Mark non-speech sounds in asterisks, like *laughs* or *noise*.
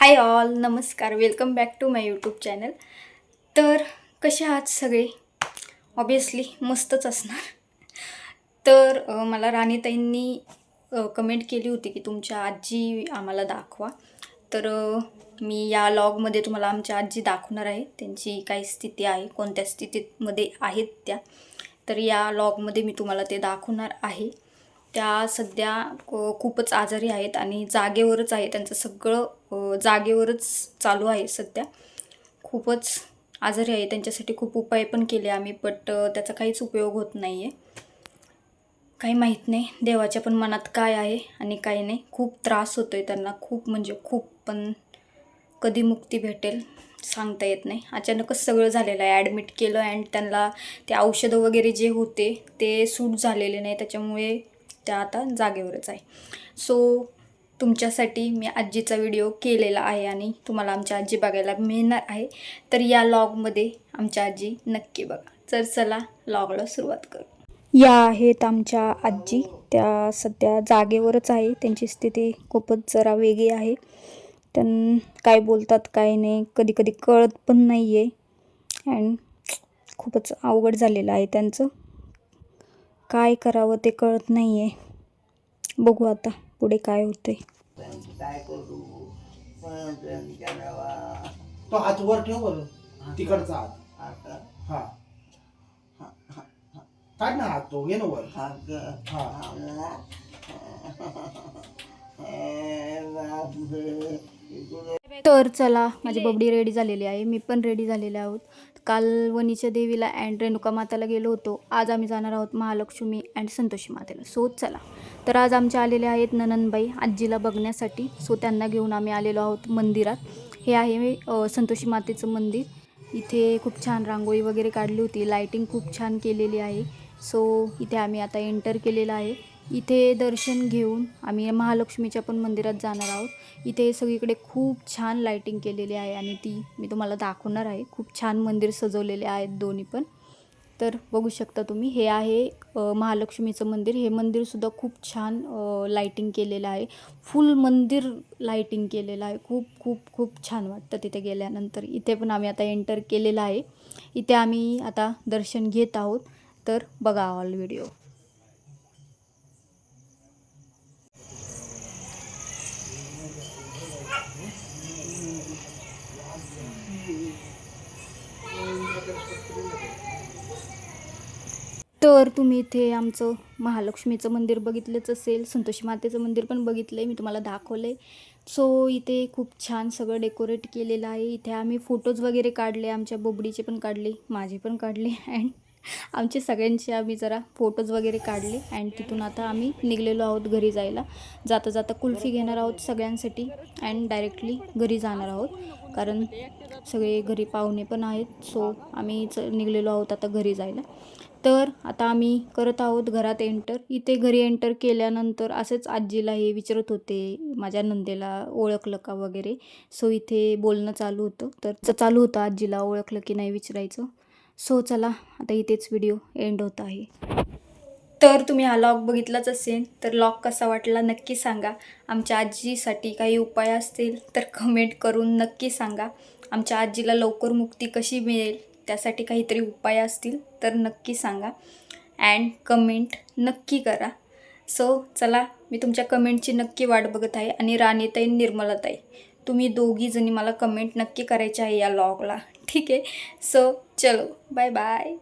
हाय all नमस्कार. Welcome back to my YouTube channel तर कसे आहात सगळे? ऑबियसली मस्तच असणार. तर मला राणीताईंनी कमेंट केली होती की तुमच्या आजी आम्हाला दाखवा. तर मी या लॉगमध्ये तुम्हाला आमच्या आजी दाखवणार आहे. त्यांची काय स्थिती आहे कोणत्या स्थितीमध्ये आहेत त्या. तर या लॉगमध्ये मी तुम्हाला ते दाखवणार आहे. त्या सध्या खूपच आजारी आहेत आणि जागेवरच आहे त्यांचं सगळं जागेवरच चालू आहे सध्या. खूपच आजारी आहे. त्यांच्यासाठी खूप उपाय पण केले आम्ही बट त्याचा काहीच उपयोग होत नाही आहे काही माहीत नाही देवाच्या पण मनात काय आहे आणि काय नाही. खूप त्रास होतो आहे त्यांना खूप म्हणजे खूप पण कधी मुक्ती भेटेल सांगता येत नाही. अचानकच सगळं झालेलं आहे. ॲडमिट केलं अँड त्यांना ते औषधं वगैरे जे होते ते सूट झालेले नाही. त्याच्यामुळे त्या आता जागेवरच आहे. सो तुमच्यासाठी मी आजीचा व्हिडिओ केलेला आहे आणि तुम्हाला आमच्या आजी बघायला मिळणार आहे. तर या लॉगमध्ये आमच्या आजी नक्की बघा. तर चला लॉगला सुरुवात करू. या आहेत आमच्या आजी. त्या सध्या जागेवरच आहे. त्यांची स्थिती खूपच जरा वेगळी आहे. त्यां काय बोलतात काय नाही कधी कधी कळत पण नाही आहे अँड खूपच अवघड झालेलं आहे त्यांचं. काय करावं ते कळत नाही आहे बघू आता पुढे काय होते काय करू पण करावा तो हात वर ठेव बरं. तिकडचा हात. हा. काढ ना हात तो घे ना वर. हे तर चला माझी बबडी रेडी झालेली आहे. मी पण रेडी झालेले आहोत. काल वणीच्या देवीला अँड रेणुका माताला गेलो होतो. आज आम्ही जाणार आहोत महालक्ष्मी अँड संतोषी मातेला. सो चला. तर आज आमच्या आलेले आहेत नननबाई आजीला बघण्यासाठी. सो त्यांना घेऊन आम्ही आलेलो आहोत मंदिरात. हे आहे संतोषी मातेचं मंदिर. इथे खूप छान रांगोळी वगैरे काढली होती. लाईटिंग खूप छान केलेली आहे. सो इथे आम्ही आता एंटर केलेलं आहे. इथे दर्शन घेऊन आम्ही महालक्ष्मीच्या पण मंदिरात जाणार आहोत. इथे सगळीकडे खूप छान लाईटिंग केलेली आहे आणि ती मी तुम्हाला दाखवणार आहे. खूप छान मंदिर सजवलेले आहेत दोन्ही पण. तर बघू शकता तुम्ही हे आहे महालक्ष्मीचं मंदिर. हे मंदिरसुद्धा खूप छान लाईटिंग केलेलं आहे. फुल मंदिर लाईटिंग केलेलं आहे. खूप खूप खूप छान वाटतं तिथे गेल्यानंतर. इथे पण आम्ही आता एंटर केलेलं आहे. इथे आम्ही आता दर्शन घेत आहोत. तर बघा ऑल व्हिडिओ तर तुम्ही इथे आमचं महालक्ष्मीचं मंदिर बघितलंच असेल संतोषी मातेचं मंदिर पण बघितलं आहे मी तुम्हाला दाखवलं आहे सो इथे खूप छान सगळं डेकोरेट केलेलं आहे. इथे आम्ही फोटोज वगैरे काढले आमच्या बोबडीचे पण काढले माझे पण काढले *laughs* अँड आमचे सगळ्यांचे आम्ही जरा फोटोज वगैरे काढले अँड तिथून आता आम्ही निघलेलो आहोत घरी जायला. जाता जाता कुल्फी घेणार आहोत सगळ्यांसाठी अँड डायरेक्टली घरी जाणार आहोत. कारण सगळे घरी पाहुणे पण आहेत सो आम्ही च निघलेलो आहोत आता घरी जायला. तर आता आम्ही करत आहोत घरात एंटर इथे घरी एंटर केल्यानंतर असेच आजीला हे विचारत होते माझ्या नंदेला ओळखलं का वगैरे? सो इथे बोलणं चालू होतं. तर चालू होतं आजीला ओळखलं की नाही विचारायचं. सो चला आता इथेच व्हिडिओ एंड होत आहे. तर तुम्ही हा लॉक बघितलाच असेल तर लॉग कसा वाटला नक्की सांगा. आमच्या आजीसाठी काही उपाय असतील तर कमेंट करून नक्की सांगा. आमच्या आजीला लवकर मुक्ती कशी मिळेल त्यासाठी काहीतरी उपाय असतील तर नक्की सांगा. अँड कमेंट नक्की करा. सो चला मी तुमच्या कमेंटची नक्की वाट बघत आहे आणि राणीताई निर्मलाताई. तुम्ही दोघी जणी मला कमेंट नक्की करायची आहे या लॉगला ठीक? आहे सो चलो. Bye bye